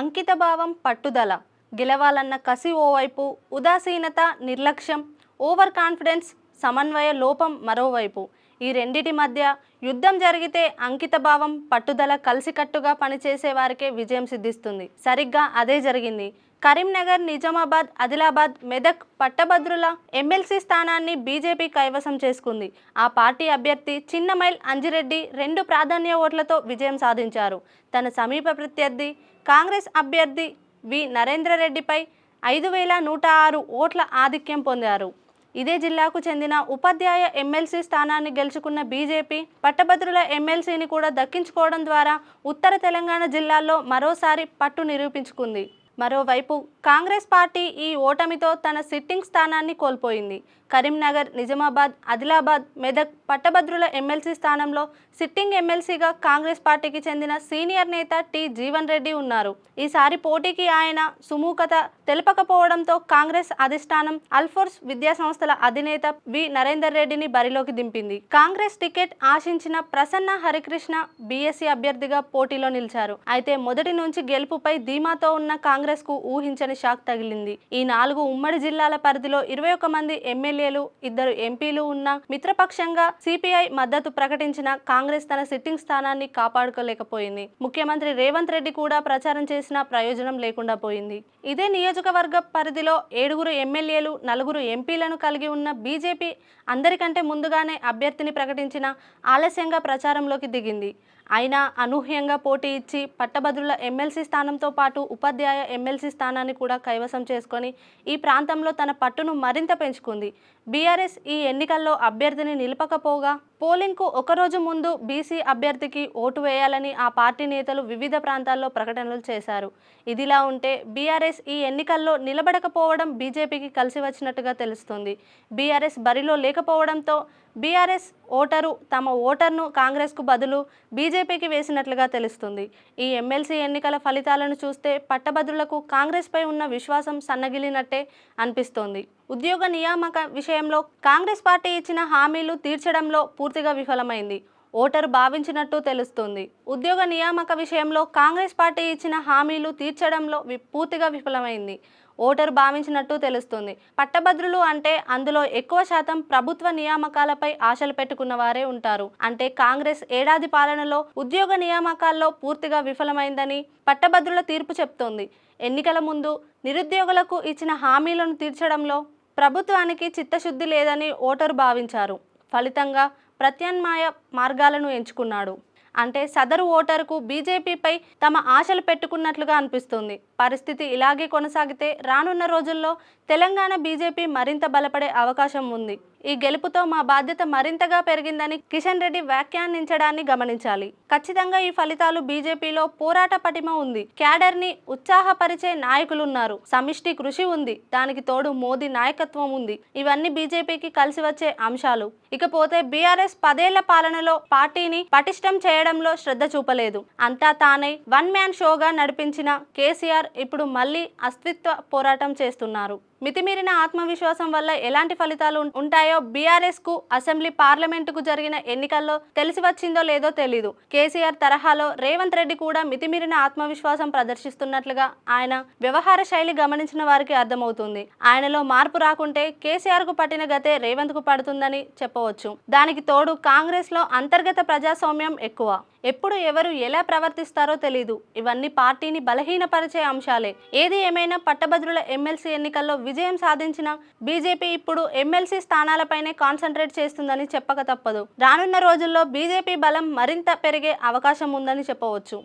అంకితభావం పట్టుదల గెలవాలన్న కసి ఓవైపు ఉదాసీనత నిర్లక్ష్యం ఓవర్ కాన్ఫిడెన్స్ సమన్వయ లోపం మరోవైపు. ఈ రెండిటి మధ్య యుద్ధం జరిగితే అంకితభావం పట్టుదల కలిసికట్టుగా పనిచేసే వారికే విజయం సిద్ధిస్తుంది. సరిగ్గా అదే జరిగింది. కరీంనగర్ నిజామాబాద్ ఆదిలాబాద్ మెదక్ పట్టభద్రుల ఎమ్మెల్సీ స్థానాన్ని బీజేపీ కైవసం చేసుకుంది. ఆ పార్టీ అభ్యర్థి చిన్నమైల్ అంజిరెడ్డి రెండు ప్రాధాన్య ఓట్లతో విజయం సాధించారు. తన సమీప ప్రత్యర్థి కాంగ్రెస్ అభ్యర్థి వి. నరేంద్రరెడ్డిపై ఐదు వేల నూట ఆరు ఓట్ల ఆధిక్యం పొందారు. ఇదే జిల్లాకు చెందిన ఉపాధ్యాయ ఎమ్మెల్సీ స్థానాన్ని గెలుచుకున్న బీజేపీ పట్టభద్రుల ఎమ్మెల్సీని కూడా దక్కించుకోవడం ద్వారా ఉత్తర తెలంగాణ జిల్లాల్లో మరోసారి పట్టు నిరూపించుకుంది. మరోవైపు కాంగ్రెస్ పార్టీ ఈ ఓటమితో తన సిట్టింగ్ స్థానాన్ని కోల్పోయింది. కరీంనగర్ నిజామాబాద్ ఆదిలాబాద్ మెదక్ పట్టభద్రుల ఎమ్మెల్సీ స్థానంలో సిట్టింగ్ ఎమ్మెల్సీగా కాంగ్రెస్ పార్టీకి చెందిన సీనియర్ నేత టి. జీవన్ రెడ్డి ఉన్నారు. ఈసారి పోటీకి ఆయన సుముఖత తెలపకపోవడంతో కాంగ్రెస్ అధిష్టానం అల్ఫోర్స్ విద్యాసంస్థల అధినేత వి. నరేందర్ రెడ్డిని బరిలోకి దింపింది. కాంగ్రెస్ టికెట్ ఆశించిన ప్రసన్న హరికృష్ణ బీఎస్సీ అభ్యర్థిగా పోటీలో నిలిచారు. అయితే మొదటి నుంచి గెలుపుపై ధీమాతో ఉన్న కాంగ్రెస్ కు ఊహించని షాక్ తగిలింది. ఈ నాలుగు ఉమ్మడి జిల్లాల పరిధిలో ఇరవై ఒక మంది ఎమ్మెల్యేలు ఇద్దరు ఎంపీలు ఉన్న మిత్రపక్షంగా సిపిఐ మద్దతు ప్రకటించిన కాంగ్రెస్ తన సిట్టింగ్ స్థానాన్ని కాపాడుకోలేకపోయింది. ముఖ్యమంత్రి రేవంత్ రెడ్డి కూడా ప్రచారం చేసిన ప్రయోజనం లేకుండా పోయింది. ఇదే నియోజకవర్గ పరిధిలో ఏడుగురు ఎమ్మెల్యేలు నలుగురు ఎంపీలను కలిగి ఉన్న బీజేపీ అందరికంటే ముందుగానే అభ్యర్థిని ప్రకటించిన ఆలస్యంగా ప్రచారంలోకి దిగింది. అయినా అనూహ్యంగా పోటీ ఇచ్చి పట్టభద్రుల ఎమ్మెల్సీ స్థానంతో పాటు ఉపాధ్యాయ ఎమ్మెల్సీ స్థానాన్ని కూడా కైవసం చేసుకొని ఈ ప్రాంతంలో తన పట్టును మరింత పెంచుకుంది. బీఆర్ఎస్ ఈ ఎన్నికల్లో అభ్యర్థిని నిలపకపోగా పోలింగ్కు ఒకరోజు ముందు బీసీ అభ్యర్థికి ఓటు వేయాలని ఆ పార్టీ నేతలు వివిధ ప్రాంతాల్లో ప్రకటనలు చేశారు. ఇదిలా ఉంటే బీఆర్ఎస్ ఈ ఎన్నికల్లో నిలబడకపోవడం బీజేపీకి కలిసి వచ్చినట్టుగా తెలుస్తుంది. బీఆర్ఎస్ బరిలో లేకపోవడంతో బీఆర్ఎస్ ఓటరు తమ ఓటర్ను కాంగ్రెస్కు బదులు బీజేపీకి వేసినట్లుగా తెలుస్తుంది. ఈ ఎమ్మెల్సీ ఎన్నికల ఫలితాలను చూస్తే పట్టభద్రులకు కాంగ్రెస్పై ఉన్న విశ్వాసం సన్నగిలినట్టే అనిపిస్తోంది. ఉద్యోగ నియామక విషయంలో కాంగ్రెస్ పార్టీ ఇచ్చిన హామీలు తీర్చడంలో పూర్తిగా విఫలమైంది. ఓటరు భావించినట్టు తెలుస్తుంది. ఉద్యోగ నియామక విషయంలో కాంగ్రెస్ పార్టీ ఇచ్చిన హామీలు తీర్చడంలో వి- పూర్తిగా విఫలమైంది. ఓటరు భావించినట్టు తెలుస్తుంది. పట్టభద్రులు అంటే అందులో ఎక్కువ శాతం ప్రభుత్వ నియామకాలపై ఆశలు పెట్టుకున్న వారే ఉంటారు. అంటే కాంగ్రెస్ ఏడాది పాలనలో ఉద్యోగ నియామకాల్లో పూర్తిగా విఫలమైందని పట్టభద్రుల తీర్పు చెప్తోంది. ఎన్నికల ముందు నిరుద్యోగులకు ఇచ్చిన హామీలను తీర్చడంలో ప్రభుత్వానికి చిత్తశుద్ధి లేదని ఓటరు భావించారు. ఫలితంగా ప్రత్యామ్నాయ మార్గాలను ఎంచుకున్నాడు. అంటే సదరు ఓటరుకు బీజేపీపై తమ ఆశలు పెట్టుకున్నట్లుగా అనిపిస్తుంది. పరిస్థితి ఇలాగే కొనసాగితే రానున్న రోజుల్లో తెలంగాణ బీజేపీ మరింత బలపడే అవకాశం ఉంది. ఈ గెలుపుతో మా బాధ్యత మరింతగా పెరిగిందని కిషన్ రెడ్డి వ్యాఖ్యానించడాన్ని గమనించాలి. ఖచ్చితంగా ఈ ఫలితాలు బీజేపీలో పోరాట పటిమ ఉంది. క్యాడర్ని ఉత్సాహపరిచే నాయకులున్నారు. సమిష్టి కృషి ఉంది. దానికి తోడు మోదీ నాయకత్వం ఉంది. ఇవన్నీ బీజేపీకి కలిసి వచ్చే అంశాలు. ఇకపోతే బీఆర్ఎస్ పదేళ్ళ పాలనలో పార్టీని పటిష్టం చేయడంలో శ్రద్ధ చూపలేదు. అంతా తానే వన్ మ్యాన్ షోగా నడిపించిన కేసీఆర్ ఇప్పుడు మళ్ళీ అస్తిత్వ పోరాటం చేస్తున్నారు. మితిమీరిన ఆత్మవిశ్వాసం వల్ల ఎలాంటి ఫలితాలు ఉంటాయో బీఆర్ఎస్కు అసెంబ్లీ పార్లమెంటుకు జరిగిన ఎన్నికల్లో తెలిసి వచ్చిందో లేదో తెలీదు. కేసీఆర్ తరహాలో రేవంత్ రెడ్డి కూడా మితిమీరిన ఆత్మవిశ్వాసం ప్రదర్శిస్తున్నట్లుగా ఆయన వ్యవహార శైలి గమనించిన వారికి అర్థమవుతుంది. ఆయనలో మార్పు రాకుంటే కేసీఆర్కు పట్టిన గతే రేవంత్కు పడుతుందని చెప్పవచ్చు. దానికి తోడు కాంగ్రెస్లో అంతర్గత ప్రజాస్వామ్యం ఎక్కువ. ఎప్పుడు ఎవరు ఎలా ప్రవర్తిస్తారో తెలీదు. ఇవన్నీ పార్టీని బలహీనపరిచే అంశాలే. ఏది ఏమైనా పట్టభద్రుల ఎమ్మెల్సీ ఎన్నికల్లో విజయం సాధించిన బీజేపీ ఇప్పుడు ఎమ్మెల్సీ స్థానాలపైనే కాన్సన్ట్రేట్ చేస్తుందని చెప్పక తప్పదు. రానున్న రోజుల్లో బీజేపీ బలం మరింత పెరిగే అవకాశం ఉందని చెప్పవచ్చు.